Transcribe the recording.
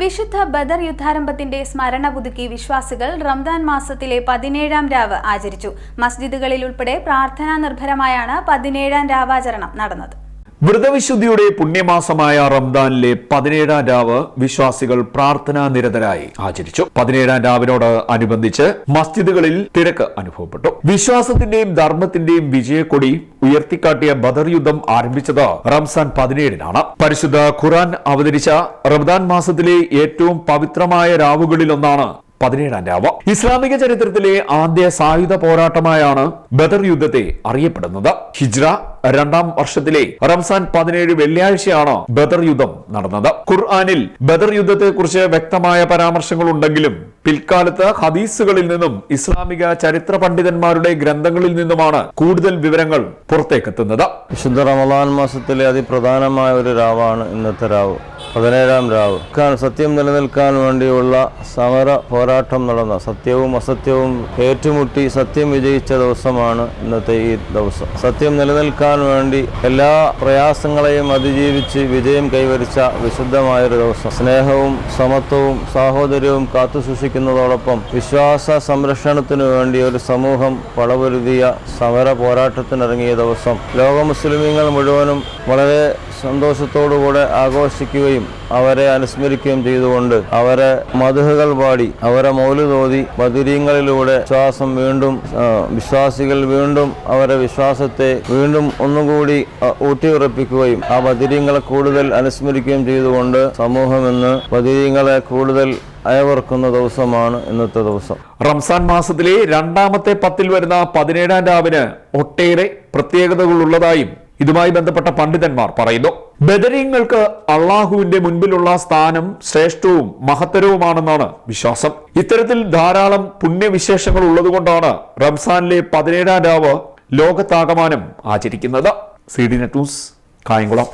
വിശുദ്ധ ബദർ യുദ്ധാരംഭത്തിന്റെ സ്മരണ പുതുക്കി വിശ്വാസികൾ റംദാൻ മാസത്തിലെ പതിനേഴാം രാവ് ആചരിച്ചു. മസ്ജിദുകളിൽ ഉൾപ്പെടെ പ്രാർത്ഥനാ നിർഭരമായാണ് പതിനേഴാം രാവാചരണം നടന്നത്. വ്രതവിശുദ്ധിയുടെ പുണ്യമാസമായ റംദാനിലെ പതിനേഴാം രാവ് വിശ്വാസികൾ പ്രാർത്ഥനാ നിരതരായി ആചരിച്ചു. പതിനേഴാം രാവിനോട് അനുബന്ധിച്ച് മസ്ജിദുകളിൽ തിരക്ക് അനുഭവപ്പെട്ടു. വിശ്വാസത്തിന്റെയും ധർമ്മത്തിന്റെയും വിജയക്കൊടി ഉയർത്തിക്കാട്ടിയ ബദർ യുദ്ധം ആരംഭിച്ചത് റംസാൻ പതിനേഴിനാണ്. പരിശുദ്ധ ഖുറാൻ അവതരിച്ച റംദാൻ മാസത്തിലെ ഏറ്റവും പവിത്രമായ രാവുകളിലൊന്നാണ് പതിനേഴാം രാവ്. ഇസ്ലാമിക ചരിത്രത്തിലെ ആദ്യ സായുധ പോരാട്ടമായാണ് ബദർ യുദ്ധത്തെ അറിയപ്പെടുന്നത്. ഹിജ്ര രണ്ടാം വർഷത്തിലെ റംസാൻ പതിനേഴ് വെള്ളിയാഴ്ചയാണ് ബദർ യുദ്ധം നടന്നത്. ഖുർആാനിൽ ബദർ യുദ്ധത്തെ കുറിച്ച് വ്യക്തമായ പരാമർശങ്ങൾ ഉണ്ടെങ്കിലും പിൽക്കാലത്ത് ഹദീസുകളിൽ നിന്നും ഇസ്ലാമിക ചരിത്ര പണ്ഡിതന്മാരുടെ ഗ്രന്ഥങ്ങളിൽ നിന്നുമാണ് കൂടുതൽ വിവരങ്ങൾ പുറത്തേക്കെത്തുന്നത്. വിശുദ്ധ റമദാൻ മാസത്തിലെ അതിപ്രധാനമായ ഒരു രാവാണ് ഇന്നത്തെ രാവ് പതിനേഴാം രാവ്. സത്യം നിലനിൽക്കാൻ വേണ്ടിയുള്ള സമര പോരാട്ടം നടന്ന സത്യവും അസത്യവും ഏറ്റുമുട്ടി സത്യം വിജയിച്ച ദിവസമാണ് ഇന്നത്തെ ഈ ദിവസം. സത്യം നിലനിൽക്കാൻ വേണ്ടി എല്ലാ പ്രയാസങ്ങളെയും അതിജീവിച്ച് വിജയം കൈവരിച്ച വിശുദ്ധമായൊരു ദിവസം. സ്നേഹവും സമത്വവും സാഹോദര്യവും കാത്തുസൂക്ഷിക്കുന്നതോടൊപ്പം വിശ്വാസ സംരക്ഷണത്തിനു വേണ്ടി ഒരു സമൂഹം പടപൊരുതിയ സമര പോരാട്ടത്തിനിറങ്ങിയ ദിവസം. ലോക മുസ്ലിമീങ്ങൾ മുഴുവനും വളരെ സന്തോഷത്തോടുകൂടെ ആഘോഷിക്കുകയും അവരെ അനുസ്മരിക്കുകയും ചെയ്തുകൊണ്ട് അവരെ മധുഹകൾ പാടി അവരെ മൗലുതോതി ബദിരീങ്ങളിലൂടെ വിശ്വാസം വീണ്ടും വിശ്വാസികൾ വീണ്ടും അവരെ വിശ്വാസത്തെ വീണ്ടും ഒന്നുകൂടി ഊട്ടിയുറപ്പിക്കുകയും ആ ബദിരീങ്ങളെ കൂടുതൽ അനുസ്മരിക്കുകയും ചെയ്തുകൊണ്ട് സമൂഹം ഇന്ന് ബദിരീങ്ങളെ കൂടുതൽ അയവർക്കുന്ന ദിവസമാണ് ഇന്നത്തെ ദിവസം. റംസാൻ മാസത്തിലെ രണ്ടാമത്തെ പത്തിൽ വരുന്ന പതിനേഴാം രാവിന് ഒട്ടേറെ പ്രത്യേകതകൾ ഉള്ളതായും ഇതുമായി ബന്ധപ്പെട്ട പണ്ഡിതന്മാർ പറയുന്നു. ബദരീങ്ങൾക്ക് അള്ളാഹുവിന്റെ മുൻപിലുള്ള സ്ഥാനം ശ്രേഷ്ഠവും മഹത്തരവുമാണെന്നാണ് വിശ്വാസം. ഇത്തരത്തിൽ ധാരാളം പുണ്യവിശേഷങ്ങൾ ഉള്ളതുകൊണ്ടാണ് റംസാനിലെ പതിനേഴാം രാവ് ലോകത്താകമാനം ആചരിക്കുന്നത്. C D net news Kayamkulam.